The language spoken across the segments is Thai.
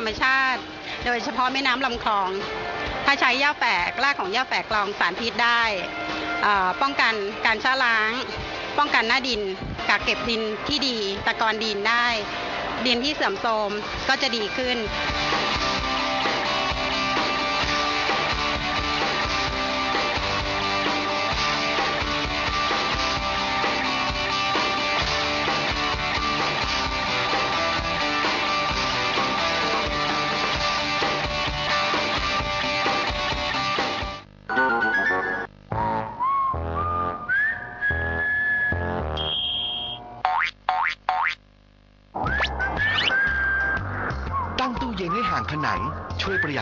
รรมชาติ โดยเฉพาะแม่น้ำลำคลอง ถ้าใช้หญ้าแฝกรากของหญ้าแฝกกรองสารพิษได้ป้องกันการชะล้าง ป้องกันหน้าดินกักเก็บดินที่ดี ตะกอนดินได้ ดินที่เสื่อมโทรมก็จะดีขึ้น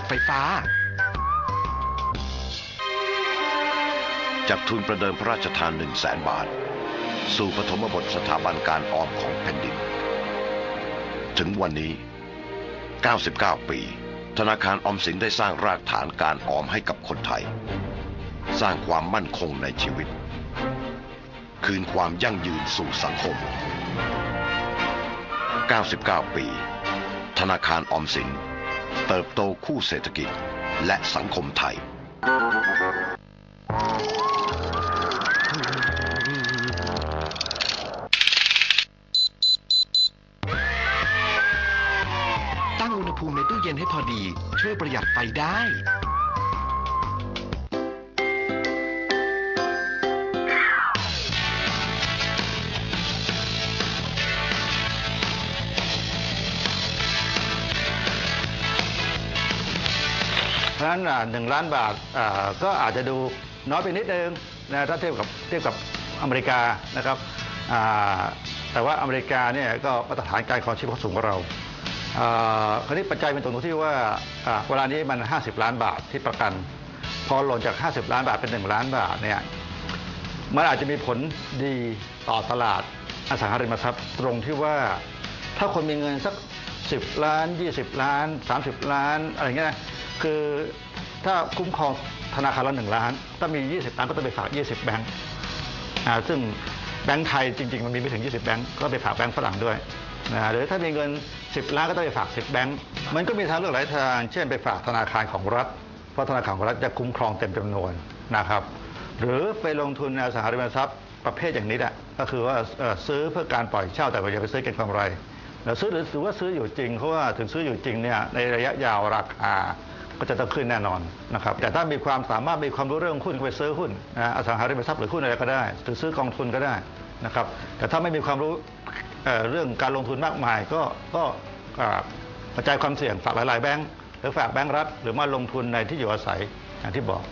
ไฟฟ้าจับทุนประเดิมพระราชทาน1 0 0 0 0แสนบาท สู่ปฐมบทสถาบันการออมของแผ่นดิน ถึงวันนี้ 99 ปี ธนาคารออมสินได้สร้างรากฐานการออมให้กับคนไทย สร้างความมั่นคงในชีวิต คืนความยั่งยืนสู่สังคม 99 ปี ธนาคารออมสิน เติบโตคู่เศรษฐกิจและสังคมไทย ตั้งอุณหภูมิในตู้เย็นให้พอดี ช่วยประหยัดไฟได้ นั้นหนึ่งล้านบาทก็อาจจะดูน้อยไปนิดนึงนะถ้าเทียบกับเทียบกับอเมริกานะครับแต่ว่าอเมริกาเนี่ยก็มาตรฐานการครองชีพเขาสูงกว่าเราคราวนี้ปัจจัยเป็นตรงที่ว่าเวลานี้มัน 50 ล้านบาทที่ประกัน พอหล่นจาก 50 ล้านบาทเป็น 1 ล้านบาทเนี่ยมันอาจจะมีผลดีต่อตลาดอสังหาริมทรัพย์ตรงที่ว่าถ้าคนมีเงินสัก 10 ล้าน 20 ล้าน 30 ล้านอะไรเงี้ย คือถ้าคุ้มครองธนาคารละหนึ่งล้าน ถ้ามี 20ล้านก็ต้องไปฝาก 20 แบงก์อ่าซึ่งแบงก์ไทยจริง ๆ มันมีไม่ถึง 20 แบงก์ก็ไปฝากแบงก์ฝรั่งด้วยนะหรือถ้ามีเงิน 10 ล้านก็ต้องไปฝาก 10 แบงก์มันก็มีทางเลือกหลายทาง เช่นไปฝากธนาคารของรัฐ เพราะธนาคารของรัฐจะคุ้มครองเต็มจำนวนนะครับ หรือไปลงทุนในอสังหาริมทรัพย์ประเภทอย่างนี้แหละก็คือว่าซื้อเพื่อการปล่อยเช่าแต่ว่าอย่าไปซื้อเก็งกำไรแล้วซื้อหรือถือว่าซื้ออยู่จริงเพราะว่าถึงซื้ออยู่จริงเนี่ยในระยะยาวราคา ก็จะต้องขึ้นแน่นอนนะครับแต่ถ้ามีความสามารถมีความรู้เรื่องหุ้นก็ไปซื้อหุ้นนะอสังหาริมทรัพย์หรือหุ้นอะไรก็ได้หรือซื้อกองทุนก็ได้นะครับแต่ถ้าไม่มีความรู้เเรื่องการลงทุนมากมาย ก็ก็อ่ากระจายความเสี่ยงฝากหลาย ๆ แบงก์หรือฝากแบงก์รัฐ หรือมาลงทุนในที่อยู่อาศัยอย่างที่บอก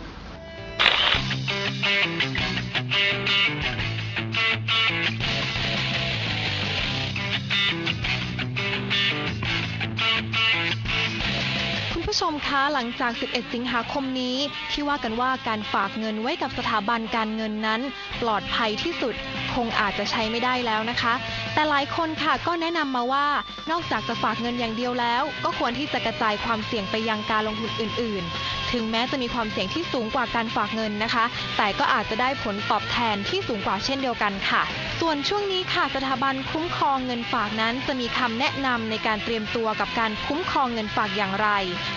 ผู้ชมคะหลังจาก 11 สิงหาคมนี้ ที่ว่ากันว่าการฝากเงินไว้กับสถาบันการเงินนั้น ปลอดภัยที่สุดคงอาจจะใช้ไม่ได้แล้วนะคะ แต่หลายคนค่ะก็แนะนำมาว่า นอกจากจะฝากเงินอย่างเดียวแล้ว ก็ควรที่จะกระจายความเสี่ยงไปยังการลงทุนอื่น ๆ ถึงแม้จะมีความเสี่ยงที่สูงกว่าการฝากเงินนะคะ แต่ก็อาจจะได้ผลตอบแทนที่สูงกว่าเช่นเดียวกันค่ะ ส่วนช่วงนี้ค่ะสถาบันคุ้มครองเงินฝากนั้น จะมีคำแนะนำในการเตรียมตัวกับการคุ้มครองเงินฝากอย่างไร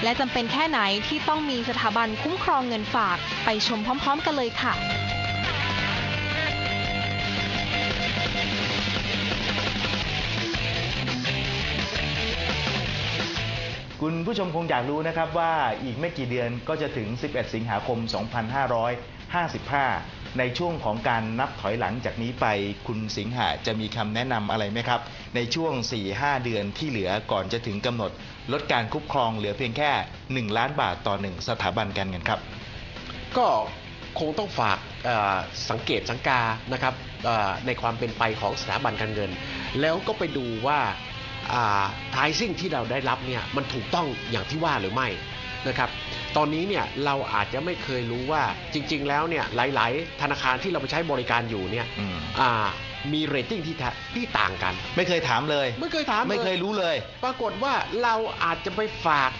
และจำเป็นแค่ไหนที่ต้องมีสถาบันคุ้มครองเงินฝาก ไปชมพร้อม ๆ กันเลยค่ะ คุณผู้ชมคงอยากรู้นะครับว่าอีกไม่กี่เดือนก็จะถึง 11 สิงหาคม 2555 ในช่วงของการนับถอยหลังจากนี้ไป คุณสิงหาจะมีคำแนะนำอะไรไหมครับ ในช่วง 4-5 เดือนที่เหลือก่อนจะถึงกำหนด ลดการคุ้มครองเหลือเพียงแค่ 1 ล้านบาทต่อ 1 สถาบันการเงินครับ ก็คงต้องฝากสังเกตสังกานะครับในความเป็นไปของสถาบันการเงิน แล้วก็ไปดูว่า ทายซิ่งที่เราได้รับเนี่ยมันถูกต้องอย่างที่ว่าหรือไม่นะครับตอนนี้เนี่ยเราอาจจะไม่เคยรู้ว่าจริง ๆ แล้วเนี่ยหลาย ๆ ธนาคารที่เราไปใช้บริการอยู่เนี่ยอืมอ่ามีเรตติ้งที่แท้ที่ต่างกัน ไม่เคยถามเลย ไม่เคยถามไม่เคยรู้เลย ปรากฏว่าเราอาจจะไปฝาก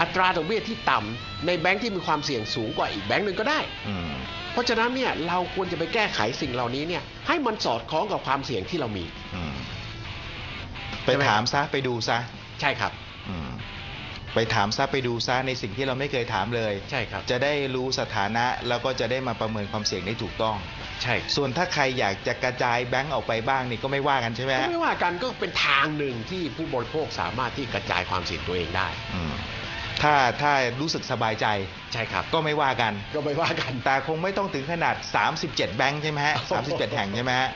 อัตราดอกเบี้ยที่ต่ำในแบงค์ที่มีความเสี่ยงสูงกว่าอีกแบงค์หนึ่งก็ได้อืมเพราะฉะนั้นเนี่ยเราควรจะไปแก้ไขสิ่งเหล่านี้เนี่ยให้มันสอดคล้องกับความเสี่ยงที่เรามีอืม ไปถามซะไปดูซะ ใช่ครับอืมไปถามซะไปดูซะในสิ่งที่เราไม่เคยถามเลย ใช่ครับ จะได้รู้สถานะแล้วก็จะได้มาประเมินความเสี่ยงได้ถูกต้อง ใช่ ส่วนถ้าใครอยากจะกระจายแบงก์ออกไปบ้างนี่ก็ไม่ว่ากันใช่ไหมก็ฮะไม่ว่ากันก็เป็นทางหนึ่งที่ผู้บริโภคสามารถที่กระจายความเสี่ยงตัวเองได้อืมถ้าถ้ารู้สึกสบายใจใช่ครับ ก็ไม่ว่ากันก็ไม่ว่ากันแต่คงไม่ต้องถึงขนาด 37 แบงค์ใช่ไหมฮะ37 แห่งใช่ไหมฮะ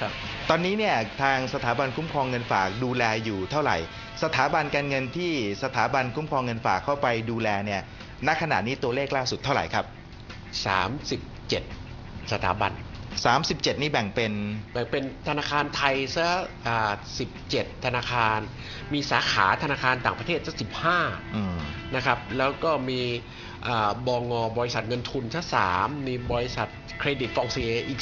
ครับ ตอนนี้เนี่ยทางสถาบันคุ้มครองเงินฝากดูแลอยู่เท่าไหร่ สถาบันการเงินที่สถาบันคุ้มครองเงินฝากเข้าไปดูแลเนี่ยณขณะนี้ตัวเลขล่าสุดเท่าไหร่ครับ 37 สถาบัน 37 นี่แบ่งเป็นแบ่งเป็นธนาคารไทยซะอ่า17 ธนาคาร มีสาขาธนาคารต่างประเทศซะอืม15นะครับแล้วก็มีอ่าบงบริษัทเงินทุนซะ3มีบริษัทเครดิตฟองซีเออีก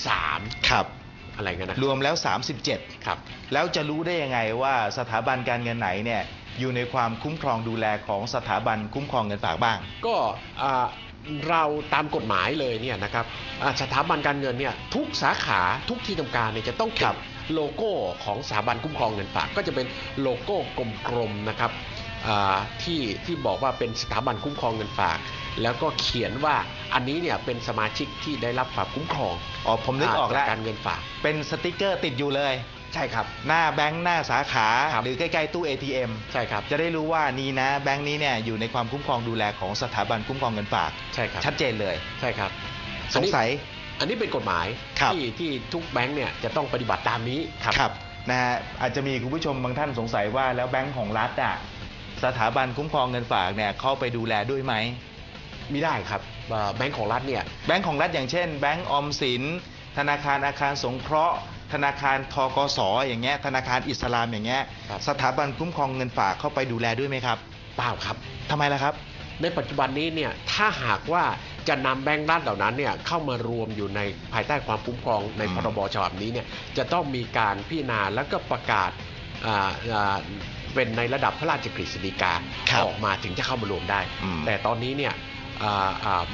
ครับ3 อะไรเงี้ยนะรวมแล้ว 37 ครับ แล้วจะรู้ได้ยังไงว่าสถาบันการเงินไหนเนี่ยอยู่ในความคุ้มครองดูแลของสถาบันคุ้มครองเงินฝากบ้าง ก็อ่าเราตามกฎหมายเลยเนี่ยนะครับอ่าสถาบันการเงินเนี่ยทุกสาขาทุกที่ทำการเนี่ยจะต้องคเก็รับบโลโก้ของสถาบันคุ้มครองเงินฝากก็จะเป็นโลโก้กลมๆนะครับอ่าที่ที่บอกว่าเป็นสถาบันคุ้มครองเงินฝาก แล้วก็เขียนว่าอันนี้เนี่ยเป็นสมาชิกที่ได้รับความคุ้มครองอ๋อผมนึกออกแล้วจากการเงินฝาก เป็นสติกเกอร์ติดอยู่เลย ใช่ครับ หน้าแบงค์หน้าสาขาครับหรือใกล้ๆตู้ ATM ใช่ครับ จะได้รู้ว่านี่นะแบงค์นี้เนี่ยอยู่ในความคุ้มครองดูแลของสถาบันคุ้มครองเงินฝาก ใช่ครับ ชัดเจนเลย ใช่ครับ สงสัย อันนี้เป็นกฎหมายครับที่ที่ทุกแบงก์เนี่ยจะต้องปฏิบัติตามนี้ครับครับนะฮะอาจจะมีคุณผู้ชมบางท่านสงสัยว่าแล้วแบงค์ของรัฐอะสถาบันคุ้มครองเงินฝากเนี่ยเข้าไปดูแลด้วยไหม ไม่ได้ครับอ่าแบงก์ของรัฐเนี่ยแบงค์ของรัฐอย่างเช่น แบงค์ออมสิน ธนาคารอาคารสงเคราะห์ ธนาคารทกสอย่างเงี้ยธนาคารอิสลามอย่างเงี้ยครับสถาบันคุ้มครองเงินฝากเข้าไปดูแลด้วยไหมครับ เปล่าครับทำไมล่ะครับ ในปัจจุบันนี้เนี่ยถ้าหากว่าจะนำแบงก์รัฐเหล่านั้นเนี่ยเข้ามารวมอยู่ในภายใต้ความคุ้มครองในอืมพรบฉบับนี้เนี่ยจะต้องมีการพิจารณาแล้วก็ประกาศอ่าอ่าเป็นในระดับพระราชกฤษฎีกาครับออกมาถึงจะเข้ามารวมได้อืมแต่ตอนนี้เนี่ยอ่าอ่า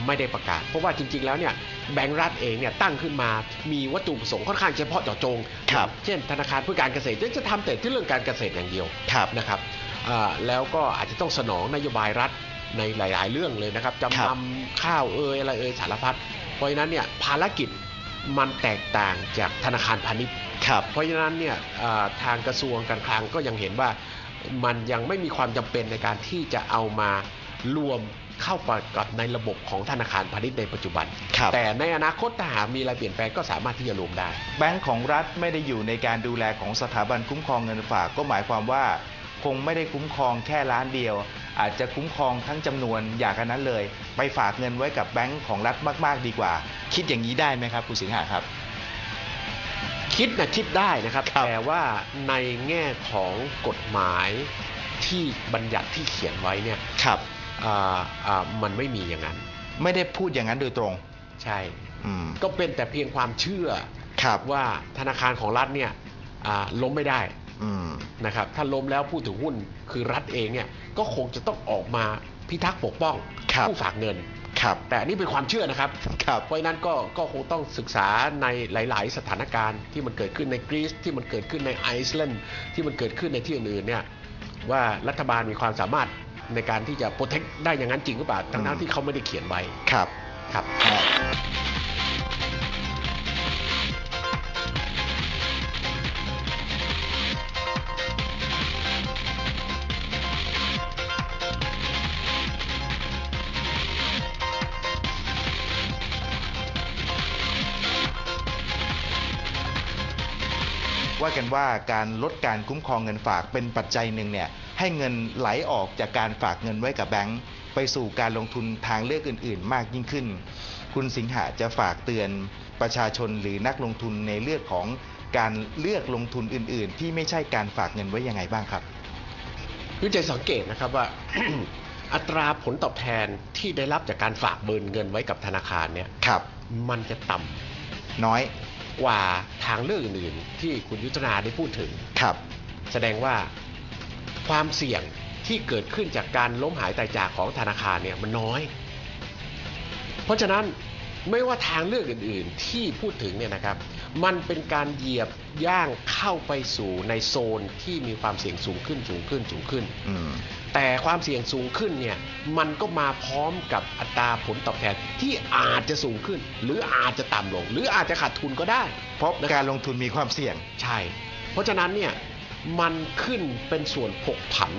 ไม่ได้ประกาศ เพราะว่าจริง ๆ แล้วเนี่ยแบงก์รัฐเองเนี่ยตั้งขึ้นมามีวัตถุประสงค์ค่อนข้างเฉพาะเจาะจงครับเช่น ธนาคารเพื่อการเกษตรจะทำแต่ที่เรื่องการเกษตรอย่างเดียวครับนะครับอ่าแล้วก็อาจจะต้องสนองนโยบายรัฐในหลาย ๆ เรื่องเลยนะครับครับจำนำข้าวเอยอะไรเอยสารพัดเพราะฉะนั้นเนี่ยภารกิจมันแตกต่างจากธนาคารพาณิชย์ครับเพราะฉะนั้นเนี่ยอ่าทางกระทรวงการคลังก็ยังเห็นว่ามันยังไม่มีความจำเป็นในการที่จะเอามารวม เข้าไปกับในระบบของธนาคารพาณิชย์ในปัจจุบัน ครับแต่ในอนาคตถ้าหากมีอะไรเปลี่ยนแปลงก็สามารถที่จะรวมได้ แบงก์ของรัฐไม่ได้อยู่ในการดูแลของสถาบันคุ้มครองเงินฝากก็หมายความว่า คงไม่ได้คุ้มครองแค่ล้านเดียว อาจจะคุ้มครองทั้งจำนวนอย่างกันนั้นเลย ไปฝากเงินไว้กับแบงก์ของรัฐมาก ๆ ดีกว่า คิดอย่างนี้ได้ไหมครับคุณสิงหาครับ คิดนะคิดได้นะครับ ครับ แต่ว่าในแง่ของกฎหมายที่บัญญัติที่เขียนไว้เนี่ย ครับอ่าอ่า มันไม่มีอย่างนั้น ไม่ได้พูดอย่างนั้นโดยตรง ใช่อืมก็เป็นแต่เพียงความเชื่อครับว่าธนาคารของรัฐเนี่ยอ่าล้มไม่ได้อืมนะครับถ้าล้มแล้วผู้ถือหุ้นคือรัฐเองเนี่ยก็คงจะต้องออกมาพิทักษ์ปกป้องครับผู้ฝากเงินครับแต่อันนี้เป็นความเชื่อนะครับครับเพราะฉะนั้นก็ก็คงต้องศึกษาในหลาย ๆ สถานการณ์ที่มันเกิดขึ้นในกรีซที่มันเกิดขึ้นในไอซ์แลนด์ที่มันเกิดขึ้นในที่อื่นๆเนี่ยว่ารัฐบาลมีความสามารถ ในการที่จะโปรเทคได้อย่างนั้นจริงหรือเปล่าทั้งๆที่เขาไม่ได้เขียนไว้ครับครับอ่าว่ากันว่าการลดการคุ้มครองเงินฝากเป็นปัจจัยหนึ่งเนี่ย ให้เงินไหลออกจากการฝากเงินไว้กับแบงก์ไปสู่การลงทุนทางเลือกอื่น ๆ มากยิ่งขึ้น คุณสิงหาจะฝากเตือนประชาชนหรือนักลงทุนในเรื่องของการเลือกลงทุนอื่น ๆ ที่ไม่ใช่การฝากเงินไว้ยังไงบ้างครับวิจัยสังเกตนะครับว่า อัตราผลตอบแทนที่ได้รับจากการฝากเบินเงินไว้กับธนาคารเนี่ยครับมันจะต่ำน้อยกว่าทางเลือกอื่น ๆ ที่คุณยุทธนาได้พูดถึงครับ แสดงว่า ความเสี่ยงที่เกิดขึ้นจากการล้มหายตายจากของธนาคารเนี่ยมันน้อย เพราะฉะนั้นไม่ว่าทางเลือกอื่น ๆ ที่พูดถึงเนี่ยนะครับ มันเป็นการเหยียบย่างเข้าไปสู่ในโซนที่มีความเสี่ยงสูงขึ้นสูงขึ้นสูงขึ้นอืมแต่ความเสี่ยงสูงขึ้นเนี่ยมันก็มาพร้อมกับอัตราผลตอบแทนที่อาจจะสูงขึ้น หรืออาจจะต่ำลง หรืออาจจะขาดทุนก็ได้ เพราะนะคบการลงทุนมีความเสี่ยง ใช่ เพราะฉะนั้นเนี่ย มันขึ้นเป็นส่วนผกผัน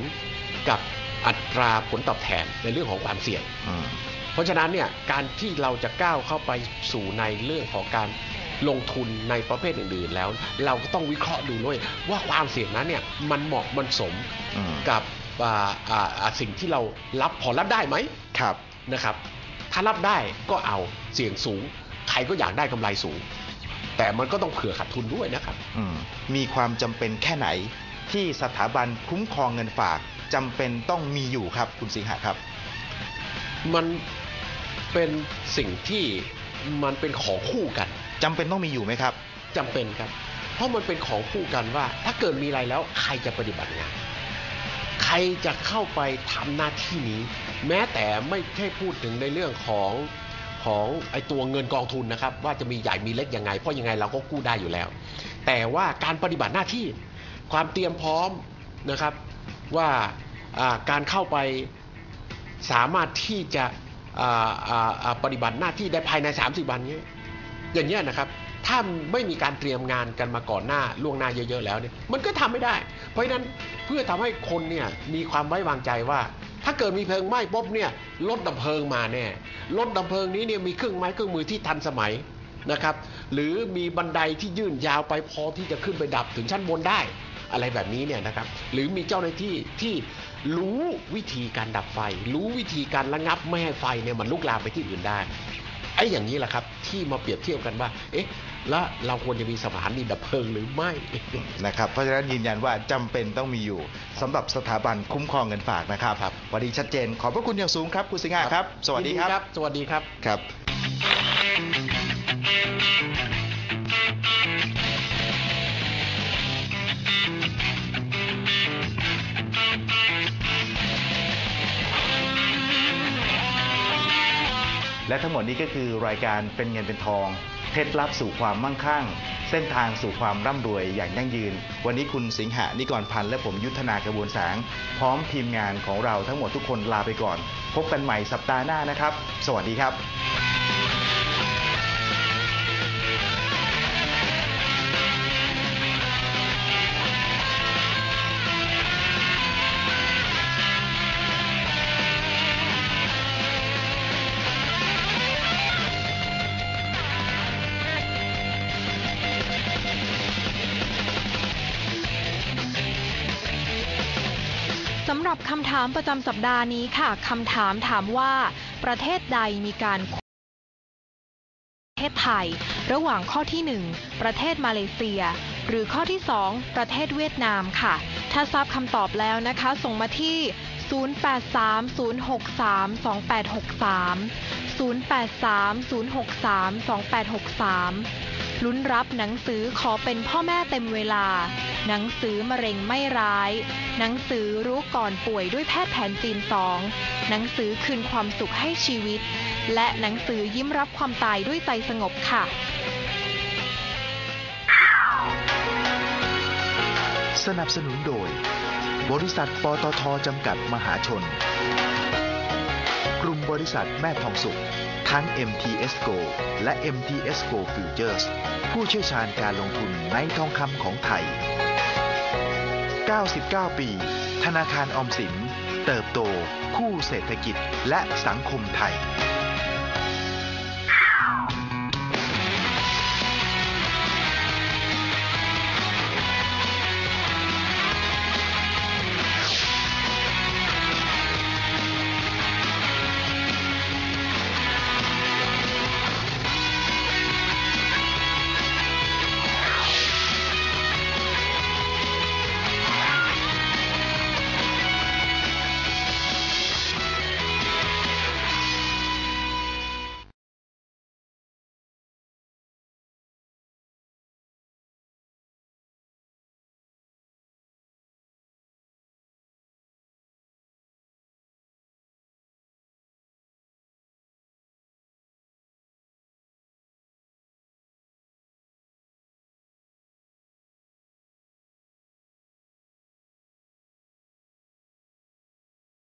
กับอัตราผลตอบแทนในเรื่องของความเสี่ยงอืมเพราะฉะนั้นเนี่ยการที่เราจะก้าวเข้าไปสู่ในเรื่องของการลงทุนในประเภทอื่นๆแล้ว เราก็ต้องวิเคราะห์ดูด้วยว่าความเสี่ยงนั้นเนี่ยมันเหมาะมันสมอืมกับอ่าอ่าอ่าสิ่งที่เรารับพอรับได้ไหมครับนะครับ ถ้ารับได้ก็เอาเสี่ยงสูง ใครก็อยากได้กำไรสูง แต่มันก็ต้องเผื่อขาดทุนด้วยนะครับอืมมีความจำเป็นแค่ไหน ที่สถาบันคุ้มครองเงินฝากจำเป็นต้องมีอยู่ครับคุณสิงหะครับ มันเป็นสิ่งที่มันเป็นของคู่กันจำเป็นต้องมีอยู่ไหมครับจำเป็นครับ เพราะมันเป็นของคู่กันว่า ถ้าเกิดมีอะไรแล้วใครจะปฏิบัติงานใครจะเข้าไปทำหน้าที่นี้ แม้แต่ไม่ใช่พูดถึงในเรื่องของ ของไอตัวเงินกองทุนนะครับ ว่าจะมีใหญ่มีเล็กยังไง เพราะยังไงเราก็กู้ได้อยู่แล้ว แต่ว่าการปฏิบัติหน้าที่ความเตรียมพร้อมนะครับว่าการเข้าไปสามารถที่จะปฏิบัติหน้าที่ได้ภายใน 30 วันนี้ อย่างนี้ยนะครับ ถ้าไม่มีการเตรียมงานกันมาก่อนหน้าล่วงหน้าเยอะ ๆ แล้วเนี่ยมันก็ทำไม่ได้ เพราะฉะนั้นเพื่อทำให้คนเนี่ยมีความไว้วางใจว่า ถ้าเกิดมีเพลิงไหม้ปุ๊บเนี่ยรถดับเพลิงมาแน่ รถดับเพลิงนี้เนี่ยมีเครื่องไม้เครื่องมือที่ทันสมัยนะครับ หรือมีบันไดที่ยื่นยาวไปพอที่จะขึ้นไปดับถึงชั้นบนได้อะไรแบบนี้เนี่ยนะครับ หรือมีเจ้าหน้าที่ที่รู้วิธีการดับไฟ รู้วิธีการระงับไม่ให้ไฟเนี่ยมันลุกลามไปที่อื่นได้ไอ้อย่างนี้แหละครับที่มาเปรียบเทียบกันว่า เอ๊ะ แล้วเราควรจะมีสถานีดับเพลิงหรือไม่นะครับเพราะฉะนั้นยืนยันว่าจำเป็นต้องมีอยู่สำหรับสถาบันคุ้มครองเงินฝากนะครับครับวันนี้ชัดเจนขอบพระคุณอย่างสูงครับคุณสิงหะครับ สวัสดีครับ สวัสดีครับครับและทั้งหมดนี้ก็คือรายการเป็นเงินเป็นทอง เคล็ดลับสู่ความมั่งคั่ง เส้นทางสู่ความร่ำรวยอย่างยั่งยืน วันนี้คุณสิงหะนิกรพันธ์และผมยุทธนากระบวนแสง พร้อมทีมงานของเราทั้งหมดทุกคนลาไปก่อน พบกันใหม่สัปดาห์หน้านะครับ สวัสดีครับำหรับคำถามประจำสัปดาห์นี้ค่ะคำถามถามว่า ประเทศใดมีการประเทศไทย ระหว่างข้อที่ 1 ประเทศมาเลเซีย หรือข้อที่ 2 ประเทศเวียดนามค่ะ ถ้าทราบคำตอบแล้วนะคะ ส่งมาที่ 0830632863 0830632863 ลุ้นรับหนังสือขอเป็นพ่อแม่เต็มเวลา หนังสือมะเร็งไม่ร้าย หนังสือรู้ก่อนป่วยด้วยแพทย์แผนจีนสองหนังสือคืนความสุขให้ชีวิต และหนังสือยิ้มรับความตายด้วยใจสงบค่ะสนับสนุนโดย บริษัทปตทจำกัดมหาชน กลุ่มบริษัทแม่ทองสุข ทั้ง MTS GO และ MTS GO Futures ผู้เชี่ยวชาญการลงทุนในทองคำของไทย 99 ปี ธนาคารออมสิน เติบโต คู่เศรษฐกิจและสังคมไทย